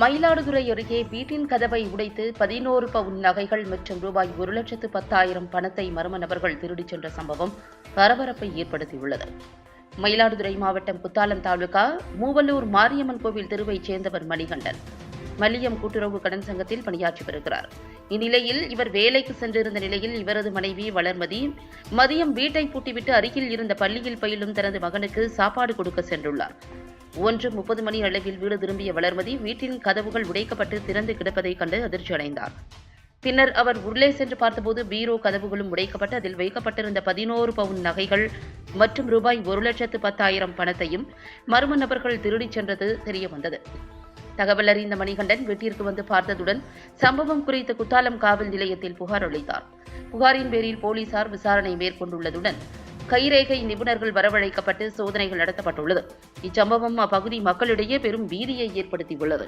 மயிலாடுதுறை அருகே வீட்டின் கதவை உடைத்து பதினோரு பவுன் நகைகள் மற்றும் ரூபாய் ஒரு லட்சத்து பத்தாயிரம் பணத்தை மர்ம நபர்கள் திருடிச் சென்ற சம்பவம் பரபரப்பை ஏற்படுத்தியுள்ளது. மயிலாடுதுறை மாவட்டம் குத்தாலம் தாலுகா மூவலூர் மாரியம்மன் கோவில் தெருவைச் சேர்ந்தவர் மணிகண்டன். மல்லியம் கூட்டுறவு கடன் சங்கத்தில் பணியாற்றி வருகிறார். இந்நிலையில் இவர் வேலைக்கு சென்றிருந்த நிலையில் இவரது மனைவி வளர்மதி மதியம் வீட்டை பூட்டிவிட்டு அருகில் இருந்த பள்ளியில் பயிலும் தனது மகனுக்கு சாப்பாடு கொடுக்க சென்றுள்ளார். ஒன்று முப்பது மணி அளவில் வீடு திரும்பிய வளர்மதி வீட்டின் கதவுகள் உடைக்கப்பட்டு திறந்து கிடப்பதைக் கண்டு அதிர்ச்சியடைந்தார். பின்னர் அவர் உள்ளே சென்று பார்த்தபோது பீரோ கதவுகளும் உடைக்கப்பட்டு அதில் வைக்கப்பட்டிருந்த பதினோரு பவுன் நகைகள் மற்றும் ரூபாய் ஒரு லட்சத்து பத்தாயிரம் பணத்தையும் மர்ம நபர்கள் திருடிச் சென்றது தெரியவந்தது. தகவல் அறிந்த மணிகண்டன் வீட்டிற்கு வந்து பார்த்ததுடன் சம்பவம் குறித்து குத்தாலம் காவல் நிலையத்தில் புகார் அளித்தார். புகாரின் பேரில் போலீசார் விசாரணை மேற்கொண்டுள்ளதுடன் கைரேகை நிபுணர்கள் வரவழைக்கப்பட்டு சோதனைகள் நடத்தப்பட்டுள்ளது. இச்சம்பவம் அப்பகுதி மக்களிடையே பெரும் பீதியை ஏற்படுத்தியுள்ளது.